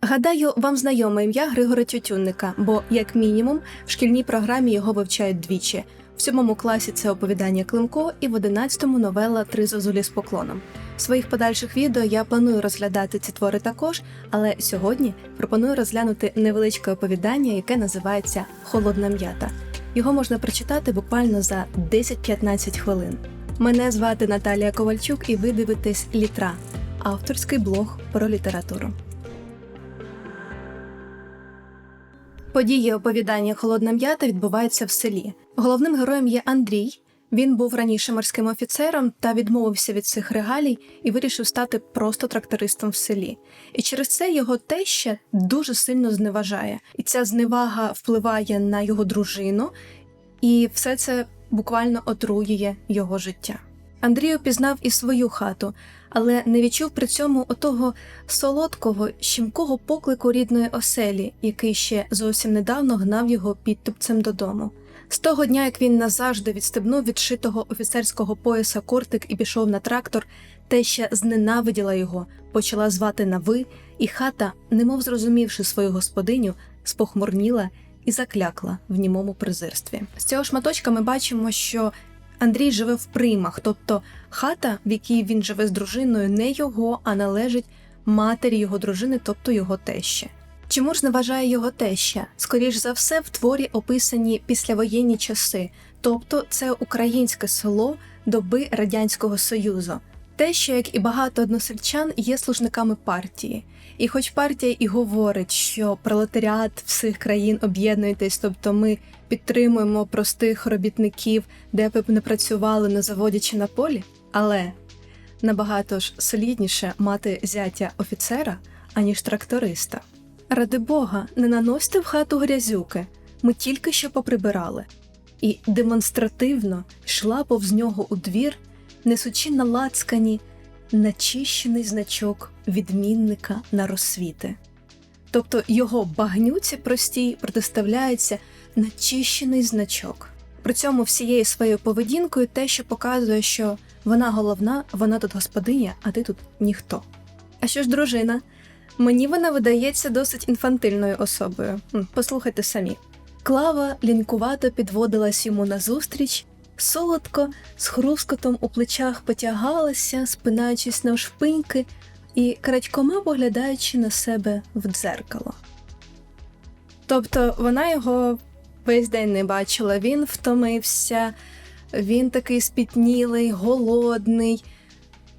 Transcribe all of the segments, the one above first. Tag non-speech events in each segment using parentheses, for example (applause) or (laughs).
Гадаю, вам знайоме ім'я Григора Тютюнника, бо, як мінімум, в шкільній програмі його вивчають двічі. В сьомому класі це оповідання Климко, і в одинадцятому новела Три зозулі з поклоном. В своїх подальших відео я планую розглядати ці твори також, але сьогодні пропоную розглянути невеличке оповідання, яке називається Холодна м'ята. Його можна прочитати буквально за 10-15 хвилин. Мене звати Наталія Ковальчук, і ви дивитесь Літра, авторський блог про літературу. Події оповідання Холодна м'ята відбуваються в селі. Головним героєм є Андрій. Він був раніше морським офіцером та відмовився від цих регалій і вирішив стати просто трактористом в селі. І через це його теща дуже сильно зневажає. І ця зневага впливає на його дружину, і все це буквально отруює його життя. Андрій опізнав і свою хату, але не відчув при цьому отого солодкого, щемкого поклику рідної оселі, який ще зовсім недавно гнав його підтупцем додому. З того дня, як він назавжди відстебнув відшитого офіцерського пояса кортик і пішов на трактор, теща зненавиділа його, почала звати на ви, і хата, немов зрозумівши свою господиню, спохмурніла і заклякла в німому презирстві. З цього шматочка ми бачимо, що Андрій живе в приймах, тобто хата, в якій він живе з дружиною, не його, а належить матері його дружини, тобто його тещі. Чому ж не вважає його теща? Скоріш за все, в творі описані післявоєнні часи, тобто це українське село доби Радянського Союзу. Теща, як і багато односельчан, є служниками партії. І хоч партія і говорить, що пролетаріат всіх країн об'єднуєтесь, тобто ми підтримуємо простих робітників, де б не працювали на заводі чи на полі, але набагато ж солідніше мати зятя офіцера, аніж тракториста. Ради Бога, не наносьте в хату грязюки, ми тільки що поприбирали, і демонстративно йшла повз нього у двір, несучи на лацкані начищений значок відмінника на розсвіти. Тобто його багнюці простій протиставляється начищений значок. При цьому всією своєю поведінкою те, що показує, що вона головна, вона тут господиня, а ти тут ніхто. А що ж дружина? Мені вона видається досить інфантильною особою. Послухайте самі. Клава лінкувато підводилась йому назустріч, солодко, з хрускотом у плечах потягалася, спинаючись навшпиньки і крадькома поглядаючи на себе в дзеркало. Тобто вона його весь день не бачила, він втомився, він такий спітнілий, голодний.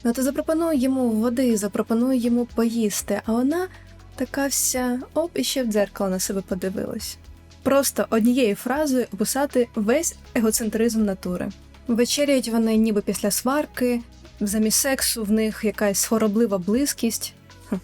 Ну, то запропонує йому води, запропонує йому поїсти, а вона така вся оп, і ще в дзеркало на себе подивилась. Просто однією фразою описати весь егоцентризм натури. Вечеряють вони ніби після сварки, замість сексу в них якась хвороблива близькість. Хм,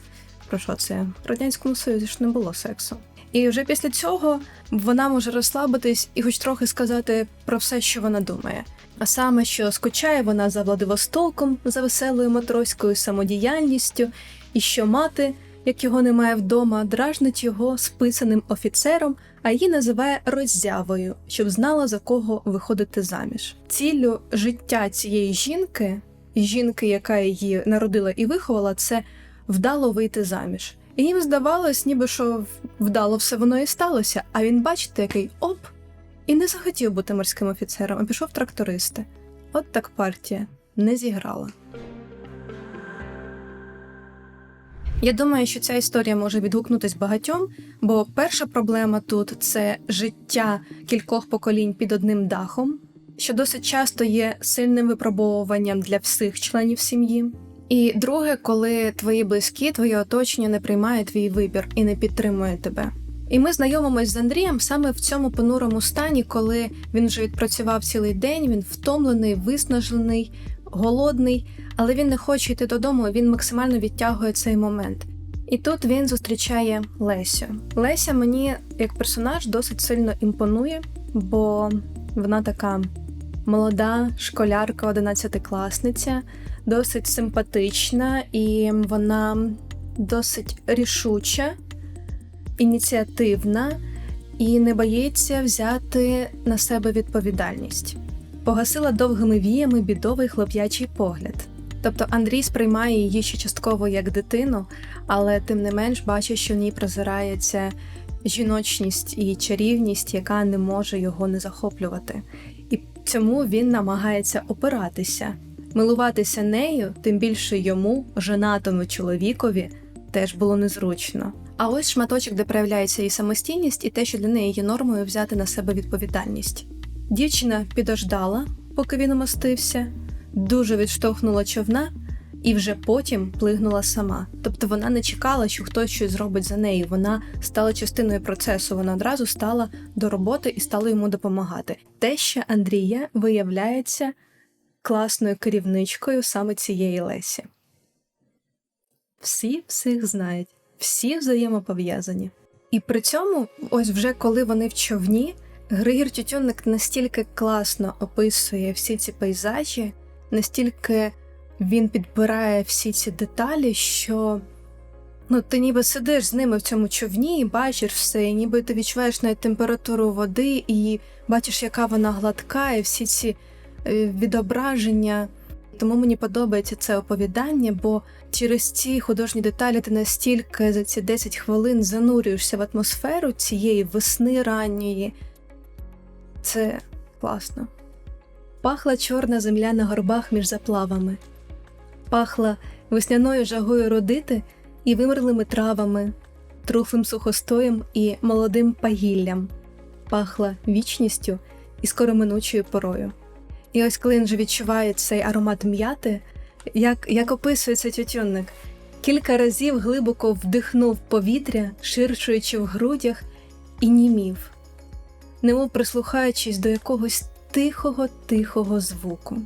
про що це? В Радянському Союзі ж не було сексу. І вже після цього вона може розслабитись і хоч трохи сказати про все, що вона думає. А саме, що скучає вона за Владивостоком, за веселою матроською самодіяльністю, і що мати, як його немає вдома, дражнить його списаним офіцером, а її називає роззявою, щоб знала за кого виходити заміж. Ціллю життя цієї жінки, жінки, яка її народила і виховала, це вдало вийти заміж. І їм здавалось, ніби що вдало все воно і сталося. А він, бачите, який оп, і не захотів бути морським офіцером, а пішов трактористи. От так партія не зіграла. Я думаю, що ця історія може відгукнутись багатьом, бо перша проблема тут це життя кількох поколінь під одним дахом, що досить часто є сильним випробовуванням для всіх членів сім'ї. І друге, коли твої близькі, твоє оточення не приймає твій вибір і не підтримує тебе. І ми знайомимось з Андрієм саме в цьому понурому стані, коли він вже відпрацював цілий день, він втомлений, виснажений, голодний, але він не хоче йти додому, він максимально відтягує цей момент. І тут він зустрічає Лесю. Леся мені як персонаж досить сильно імпонує, бо вона така молода школярка, одинадцятикласниця, досить симпатична і вона досить рішуча ініціативна і не боїться взяти на себе відповідальність. Погасила довгими віями бідовий хлоп'ячий погляд. Тобто Андрій сприймає її ще частково як дитину, але тим не менш бачить, що в ній прозирається жіночність і чарівність, яка не може його не захоплювати. І цьому він намагається опиратися, милуватися нею, тим більше йому, женатому чоловікові, теж було незручно. А ось шматочок, де проявляється її самостійність, і те, що для неї є нормою взяти на себе відповідальність. Дівчина підождала, поки він умостився, дуже відштовхнула човна і вже потім плигнула сама. Тобто вона не чекала, що хтось щось зробить за нею. Вона стала частиною процесу. Вона одразу стала до роботи і стала йому допомагати. Те, що Андрія виявляється класною керівничкою саме цієї Лесі. Всі всіх знають, всі взаємопов'язані. І при цьому, ось вже коли вони в човні, Григір Тютюнник настільки класно описує всі ці пейзажі, настільки він підбирає всі ці деталі, що ну, ти ніби сидиш з ними в цьому човні і бачиш все, і ніби ти відчуваєш навіть температуру води, і бачиш, яка вона гладка, і всі ці е, відображення. Тому мені подобається це оповідання, бо через ці художні деталі ти настільки за ці 10 хвилин занурюєшся в атмосферу цієї весни ранньої. Це класно. Пахла чорна земля на горбах між заплавами, пахла весняною жагою родити і вимерлими травами, трухлим сухостоєм і молодим пагіллям, пахла вічністю і скороминучою порою. І ось коли він вже відчуває цей аромат м'яти, як, як описується тютюнник, кілька разів глибоко вдихнув повітря, ширшуючи в грудях, і німів, немов прислухаючись до якогось тихого, тихого звуку.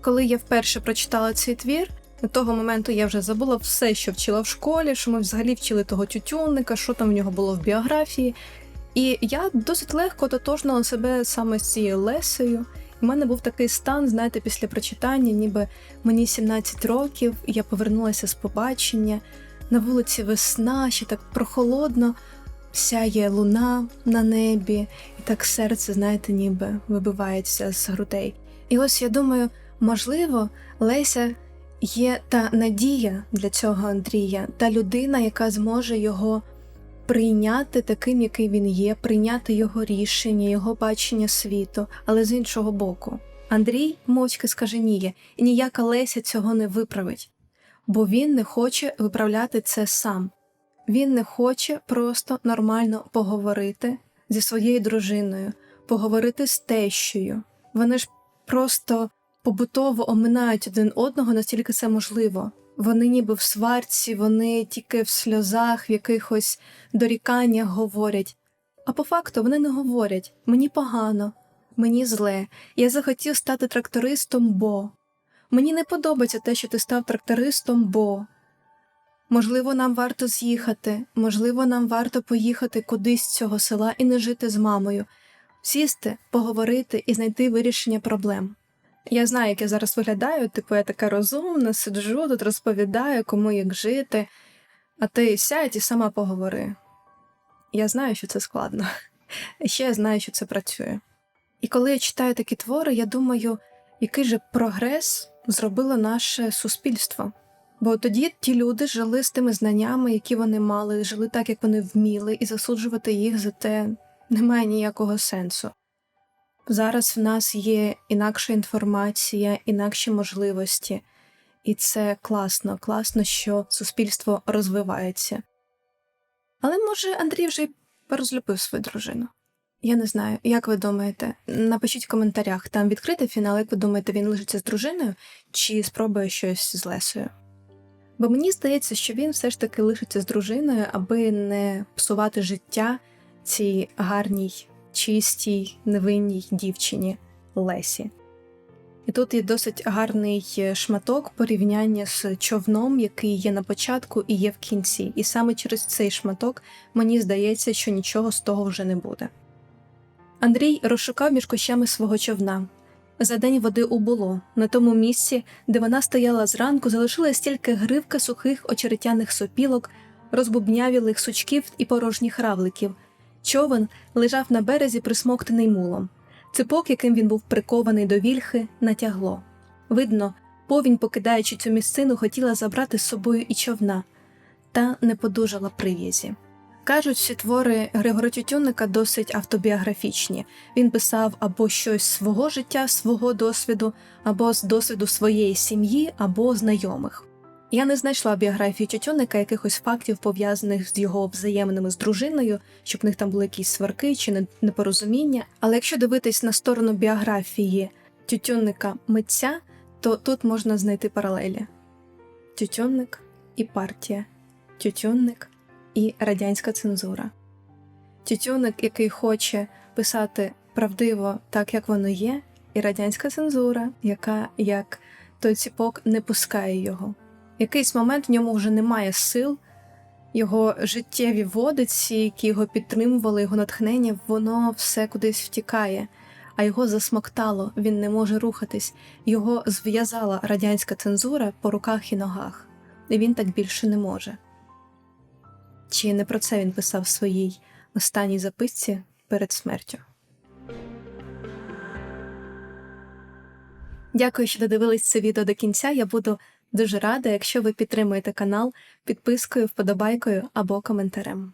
Коли я вперше прочитала цей твір, до того моменту я вже забула все, що вчила в школі, що ми взагалі вчили того тютюнника, що там в нього було в біографії. І я досить легко тотожнила себе саме з цією Лесею. У мене був такий стан, знаєте, після прочитання, ніби мені 17 років, я повернулася з побачення. На вулиці весна, ще так прохолодно, сяє луна на небі, і так серце, знаєте, ніби вибивається з грудей. І ось я думаю, можливо, Леся є та надія для цього Андрія, та людина, яка зможе його прийняти таким, який він є, прийняти його рішення, його бачення світу, але з іншого боку. Андрій мовчки скаженіє, і ніяка Леся цього не виправить, бо він не хоче виправляти це сам. Він не хоче просто нормально поговорити зі своєю дружиною, поговорити з тещою. Вони ж просто побутово оминають один одного, настільки це можливо. Вони ніби в сварці, вони тільки в сльозах, в якихось доріканнях говорять. А по факту вони не говорять мені погано, мені зле, я захотів стати трактористом, бо мені не подобається те, що ти став трактористом, бо можливо, нам варто з'їхати, можливо, нам варто поїхати кудись з цього села і не жити з мамою, сісти, поговорити і знайти вирішення проблем. Я знаю, як я зараз виглядаю, типу я така розумна, сиджу, тут розповідаю, кому як жити, а ти сядь і сама поговори. Я знаю, що це складно, (laughs) ще я знаю, що це працює. І коли я читаю такі твори, я думаю, який же прогрес зробило наше суспільство. Бо тоді ті люди жили з тими знаннями, які вони мали, жили так, як вони вміли, і засуджувати їх за те немає ніякого сенсу. Зараз в нас є інакша інформація, інакші можливості, і це класно, класно, що суспільство розвивається. Але може Андрій вже й порозлюбив свою дружину. Я не знаю, як ви думаєте? Напишіть в коментарях, там відкритий фінал, як ви думаєте, він лишиться з дружиною чи спробує щось з Лесою? Бо мені здається, що він все ж таки лишиться з дружиною, аби не псувати життя цій гарній чистій, невинній дівчині Лесі. І тут є досить гарний шматок порівняння з човном, який є на початку і є в кінці. І саме через цей шматок мені здається, що нічого з того вже не буде. Андрій розшукав між кущами свого човна. За день води убуло. На тому місці, де вона стояла зранку, залишилась тільки гривка сухих очеретяних сопілок, розбубнявілих сучків і порожніх равликів. Човен лежав на березі, присмоктаний мулом. Ципок, яким він був прикований до вільхи, натягло. Видно, Повінь, покидаючи цю місцину, хотіла забрати з собою і човна, та не подужала прив'язі. Кажуть, всі твори Григора Тютюнника досить автобіографічні. Він писав або щось з свого життя, свого досвіду, або з досвіду своєї сім'ї, або знайомих. Я не знайшла біографії Тютюнника якихось фактів, пов'язаних з його взаємними з дружиною, щоб в них там були якісь сварки чи непорозуміння. Але якщо дивитись на сторону біографії Тютюнника митця, то тут можна знайти паралелі: Тютюнник і партія, Тютюнник і радянська цензура. Тютюнник, який хоче писати правдиво так, як воно є, і радянська цензура, яка, як той ціпок, не пускає його. Якийсь момент в ньому вже немає сил, його життєві водиці, які його підтримували, його натхнення, воно все кудись втікає, а його засмоктало, він не може рухатись, його зв'язала радянська цензура по руках і ногах, і він так більше не може. Чи не про це він писав в своїй останній записці перед смертю? Дякую, що додивились це відео до кінця. Я буду дуже рада, якщо ви підтримуєте канал підпискою, вподобайкою або коментарем.